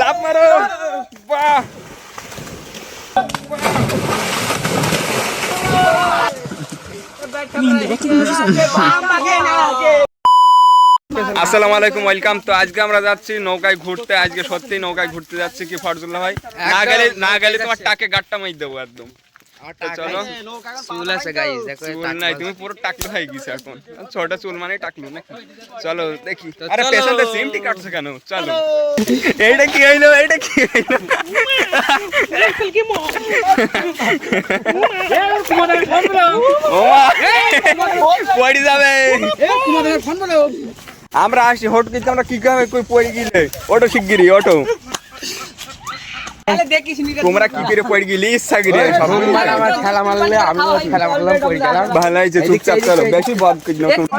লাভ মারো বাহ। আসসালামু আলাইকুম ওয়েলকাম। তো আজকে আমরা যাচ্ছি নৌকায় ঘুরতে। আজকে সত্যি নৌকায় ঘুরতে যাচ্ছি কি ফরজুল্লাহ ভাই? না গেলে না গেলে তোমার টাকে গাট্টা মাই দেবো একদম। চলো। চুল আছে গাইস দেখো চুল নাই তুমি পুরো টাকলু হয়ে গেছে এখন। ছোট চুল মানে টাকলু নাকি? চলো দেখি। আরে। সিমটি কাটছে কেন? চলো। এইটা কি হইল? এইটা কি হইল? পড়ে যাবে। আমরা আসি হট কিন্তু আমরা কি কামে কই পড়ে গেলে? অটো শিগগিরি অটো। তোমরা কি করে পড়ে গেলি ইচ্ছা মানে আমার খেলা মারলে আমিও খেলা মারলাম পড়ে গেলাম ভালো হয়েছে চুপচাপ চলো বেশি বদ করি না মনে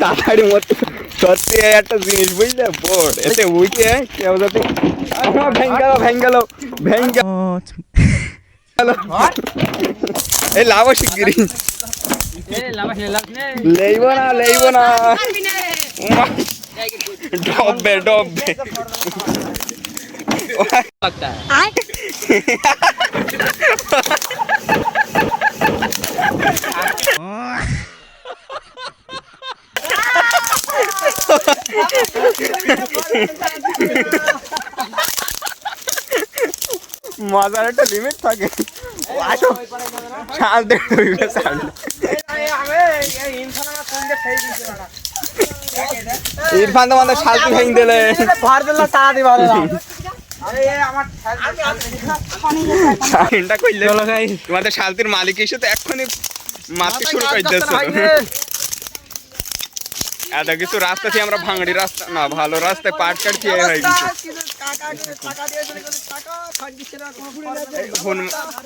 তাড়াতাড়ি মরতে সত্যি একটা জিনিস বুঝলে বোর্ড এতে উইকে কেউ যাতে ভেঙ্গালো ভেঙ্গালো ভেঙ্গালো এই লাভ শিগগিরি লেইব না লেইব না। ডববে ডববে মজার একটা লিমিট থাকে। আসো। ছাল দেখবে ইরফান তো আমাদের শালতি ভেঙে দিলে। শালটা কইলে তোমাদের শালতির মালিক এসে তো এক্ষুনি মারতে শুরু করে দিয়েছে। এত কিছু রাস্তা থেকে আমরা ভাঙড়ি রাস্তা না ভালো রাস্তায় পাট কাট খেয়ে হয়ে গেছে।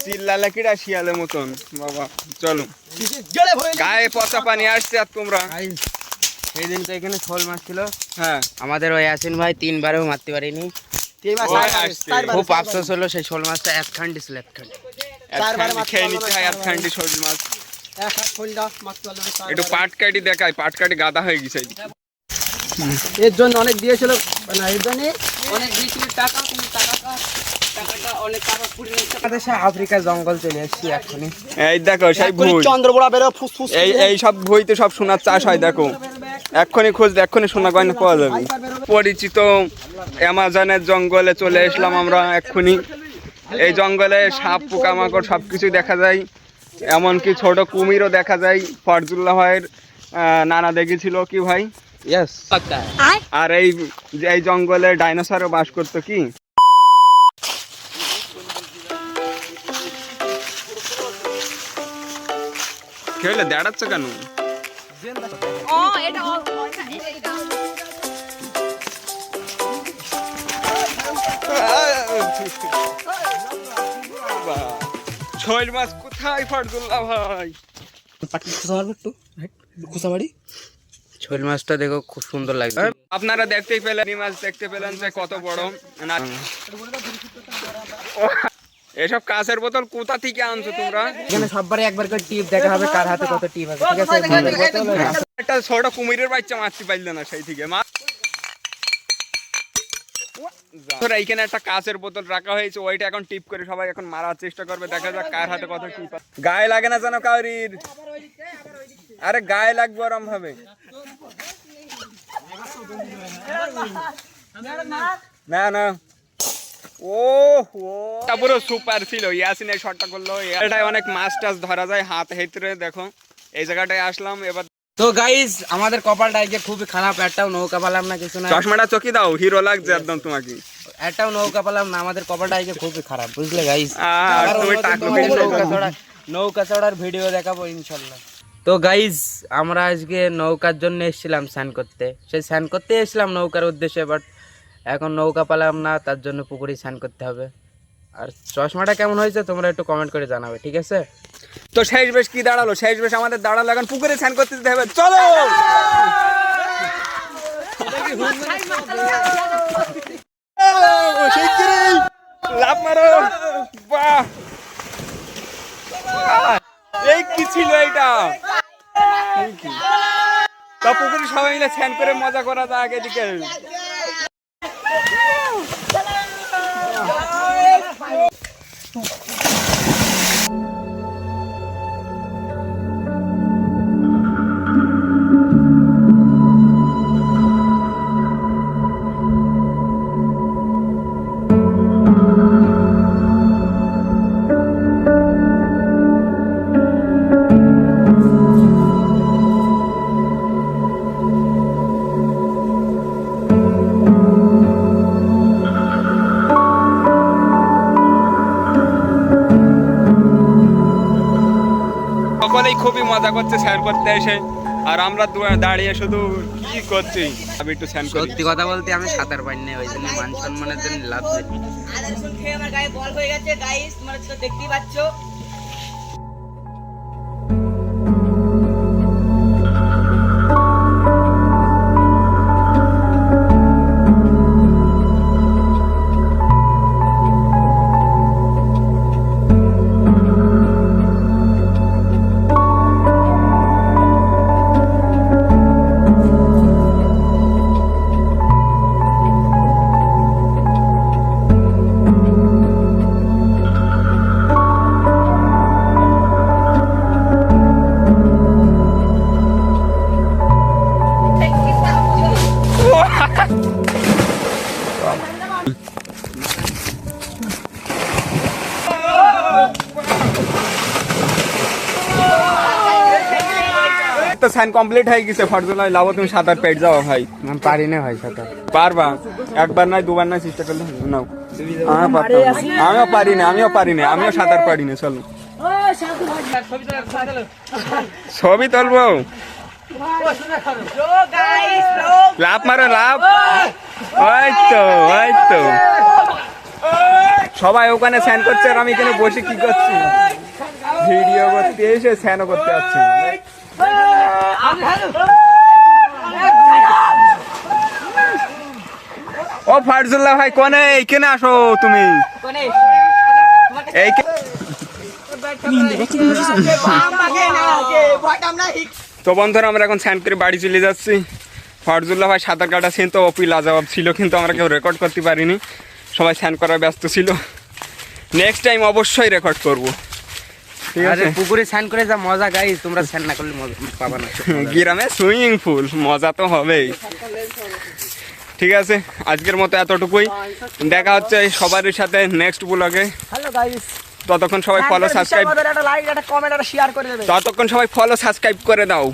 চিল্লালে কিরা শিয়ালের মতন? বাবা চলো। গায়ে পচা পানি আসছে আর তোমরা। তো এখানে শোল মাছ ছিল হ্যাঁ। আমাদের ওই আসিন ভাই তিনবারেও মারতে পারিনি। খুব আফসোস হলো সেই শোল মাছটা এক খান্ডি ছিল এক খান্ডি একখান্ডি খেয়ে নিতে হয় একখান্ডি শরীর মাছ একটু পাট কাটি দেখায় পাট কাটি গাদা হয়ে গেছে। এর জন্য অনেক দিয়েছিল না এর জন্য অনেক দিয়েছিল টাকা কিন্তু টাকা পুড়ে জঙ্গল চলে এসেছি এখনই। এই দেখো সেই ভুই। চন্দ্রবোড়া বেরো ফুসফুস এই এই সব বইতে সব সোনার চাষ হয় দেখো। এক্ষুনি খোঁজ এক্ষুনি সোনা গয়না পাওয়া যাবে। পরিচিত অ্যামাজনের জঙ্গলে চলে আসলাম আমরা এক্ষুনি। এই জঙ্গলে সাপ পোকামাকড় সব কিছুই দেখা যায়। এমনকি ছোট কুমিরও দেখা যায়। ফরজুল্লাহ ভাইয়ের নানা দেখেছিল কি ভাই? আর এই যে এই জঙ্গলে ডাইনোসরও বাস করতো কি? কি হইল দাঁড়াচ্ছ কেন ও এটা। ছয় মাস কোথায় ফরজুল্লাহ ভাই? শোল মাছটা দেখো খুব সুন্দর লাগছে। আপনারা দেখতেই পেলেন এই মাছ দেখতে পেলেন যে কত বড়। এসব কাঁচের বোতল কোথা থেকে আনছো তোমরা? এখানে সববারে একবার করে টিপ দেখা হবে কার হাতে কত টিপ আছে ঠিক আছে? একটা ছোট কুমিরের বাচ্চা মারতে পারলে না সেই থেকে মা। ধরো এইখানে একটা কাঁচের বোতল রাখা হয়েছে ওইটা এখন টিপ করে সবাই এখন মারার চেষ্টা করবে দেখা যাক কার হাতে কত টিপ গায়ে লাগে না জানো কাউরির? আরে গায়ে লাগবে ওরম ভাবে। না না। ও ও পুরো সুপার ছিল ইয়াসিনের শটটা করল এটাই অনেক মাছ টাছ ধরা যায় হাত হেতরে দেখো। এই জায়গাটায় আসলাম এবার তো গাইস আমাদের কপালটা আজকে খুবই খারাপ একটাও নৌকা পেলাম না কিছু না। চশমাটা চকি দাও হিরো লাগছে একদম তোমাকে। একটাও নৌকা পেলাম না আমাদের কপালটা আজকে খুবই খারাপ বুঝলে গাইস আর তুমি টাকলো নৌকা নৌকা চড়ার ভিডিও দেখাবো ইনশাল্লাহ। তো গাইজ আমরা আজকে নৌকার জন্য এসেছিলাম স্নান করতে। সেই স্নান করতে এসেছিলাম নৌকার উদ্দেশ্যে বাট এখন নৌকা পালাম না, তার জন্য পুকুরে স্নান করতে হবে। আর চশমাটা কেমন হয়েছে তোমরা একটু কমেন্ট করে জানাবে, ঠিক আছে? তো শেষ বেশ কি দাঁড়াল? শেষ বেশ আমাদের দাঁড়াল, এখন পুকুরে স্নান করতে দিতে হবে। চলো! লাভ মারো! বাহ! এই কি ছিল এটা তা পুকুরে সবাই মিলে স্নান করে মজা করা যাক এদিকে। Woo! সকলেই খুবই মজা করছে স্যার করতে এসে। আর আমরা দাঁড়িয়ে শুধু কি করছি? আমি একটু স্যান করি। সত্যি কথা বলতে আমি সাঁতার পারি না ওই জন্য মান সম্মানের জন্য লাভ নেই। আমার গায়ে বল হয়ে গেছে গাইস তোমরা তো দেখতেই পাচ্ছ। তো স্নান কমপ্লিট হয়ে গেছে ফরজুলাই লাভ তুমি সাঁতার পেট যাও ভাই। আমি পারি না ভাই সাঁতার পারবা? একবার নয় দুবার নয় চেষ্টা করলে নাও। আমিও পারতাম আমিও পারি না আমিও পারি না আমিও সাঁতার পারি না চলো। ছবি তুলবো। গাইস লাভ মারো লাভ ওই তো ওই তো। সবাই ওখানে স্যান করছে আর আমি এখানে বসে কি করছি? ভিডিও করতে এসে স্যানও করতে পারছি না। ও ফারজুল্লাহ ভাই, কোনে? এইখানে আসো তুমি। তো বন্ধুরা, আমরা এখন স্যান করে বাড়ি চলে যাচ্ছি। ফরজুল্লাহ ভাই সাঁতার কাটা সিন তো অপি লাজবাব ছিল, কিন্তু আমরা কেউ রেকর্ড করতে পারিনি। সবাই স্যান করার ব্যস্ত ছিল। নেক্সট টাইম অবশ্যই রেকর্ড করব। আরে পুকুরে স্নান করে যা মজা গাইস। তোমরা স্নান না করলে মজা পাবা না। গ্রামে সুইমিং পুল মজা তো হবেই। ঠিক আছে আজকের মতো এতটুকুই। দেখা হচ্ছে সবার সাথে নেক্সট ব্লগে হ্যালো গাইস ততক্ষণ সবাই ফলো সাবস্ক্রাইব একটা লাইক একটা কমেন্ট একটা শেয়ার করে ততক্ষণ সবাই ফলো সাবস্ক্রাইব করে দাও।